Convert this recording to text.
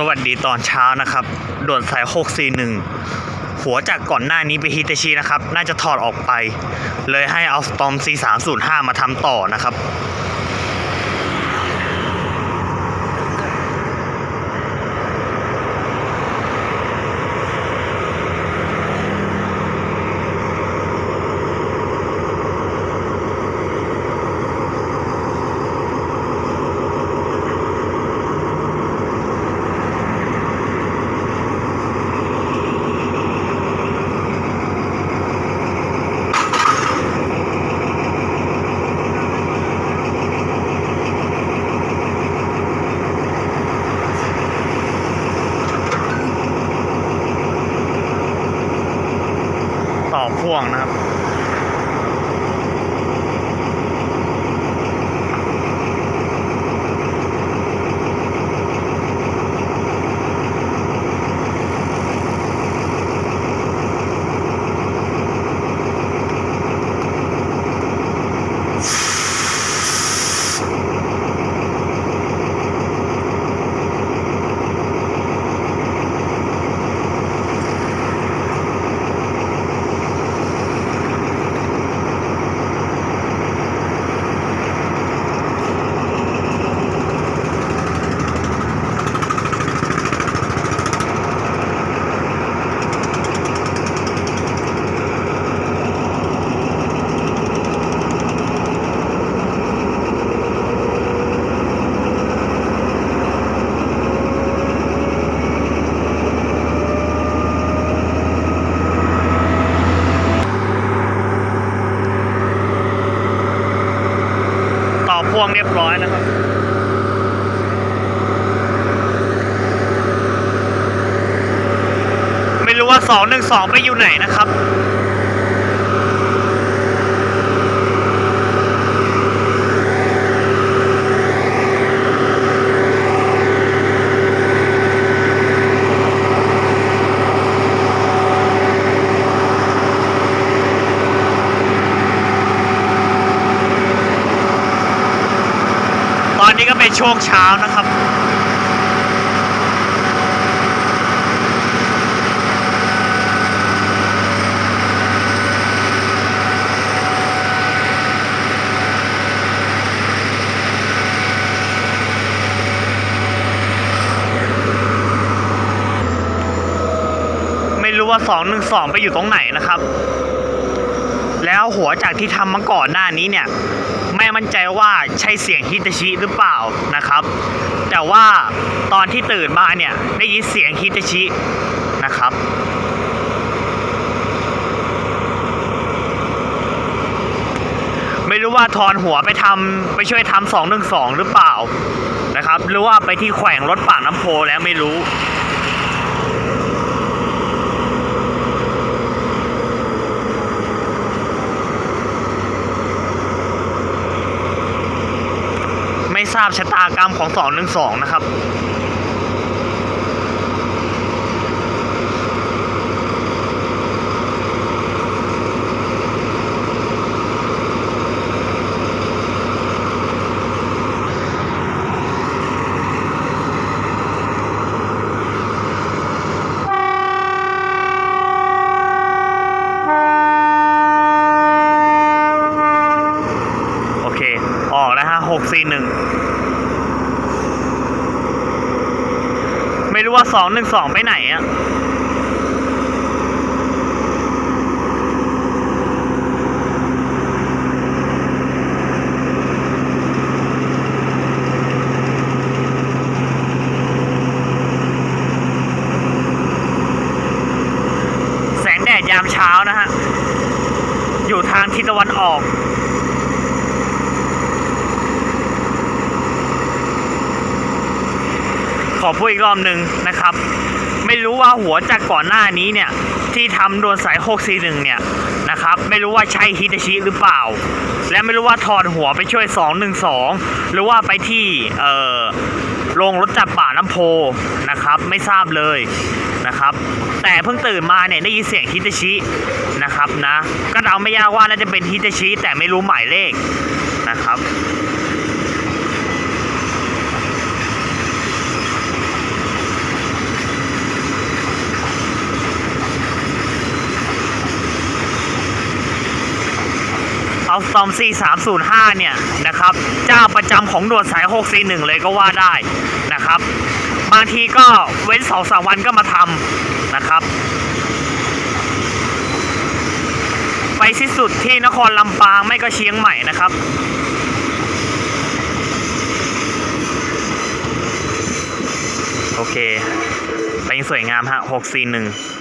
สวัสดีตอนเช้านะครับ ด่วนสาย 641 หัวจากก่อนหน้านี้ไปฮิตาชินะครับ น่าจะถอดออกไป เลยให้เอาสตอม C305 มาทำต่อนะครับ พ่วงนะครับ ต่อพ่วงเรียบร้อยนะครับไม่รู้ว่าสองหนึ่งสองไปอยู่ไหนนะครับ นี้ก็เป็นช่วงเช้านะครับไม่รู้ว่า212 ไปอยู่ตรงไหนนะครับ แล้วหัวจากที่ทำมาก่อนหน้านี้เนี่ย ม่มั่นใจว่าใช่เสียงฮิตาชิหรือเปล่านะครับ แต่ว่าตอนที่ตื่นมาเนี่ยได้ยินเสียงฮิตาชินะครับไม่รู้ว่าทอนหัวไปทำไปช่วยทำสองหนึ่งสองหรือเปล่านะครับ หรือว่าไปที่แขวงรถป่าน้ำโพแล้วไม่รู้ ราบชะตากรรมของสองหนึ่งสองนะครับออกนะฮะหกสี่หนึ่ง สองหนึ่งสองไปไหนอะแสงแดดยามเช้านะฮะ อยู่ทางทิศตะวันออก ข อพูดอีกรอบหนึ่งนะครับ ไม่รู้ว่าหัวจากก่อนหน้านี้เนี่ย ที่ทำโดนสาย641เนี่ยนะครับ ไม่รู้ว่าใช่ฮิตาชิหรือเปล่า และไม่รู้ว่าถอดหัวไปช่วย 212 หรือว่าไปที่เอ่อโรงรถจับป่าน้ำโพนะครับไม่ทราบเลยนะครับ แต่เพิ่งตื่นมาเนี่ยได้ยินเสียงฮิตาชินะครับนะ ก็เดาไม่ยากว่าน่าจะเป็นฮิตาชิแต่ไม่รู้หมายเลขนะครับ 2 2 4 3 0 5 เนี่ยนะครับเจ้าประจำของหน่วยสาย 641 เลยก็ว่าได้นะครับ บางทีก็เว้นสองสามวันก็มาทำนะครับ ไปสิ้นสุดที่นครลำปางไม่ก็เชียงใหม่นะครับโอเค เป็นสวยงามฮะ 641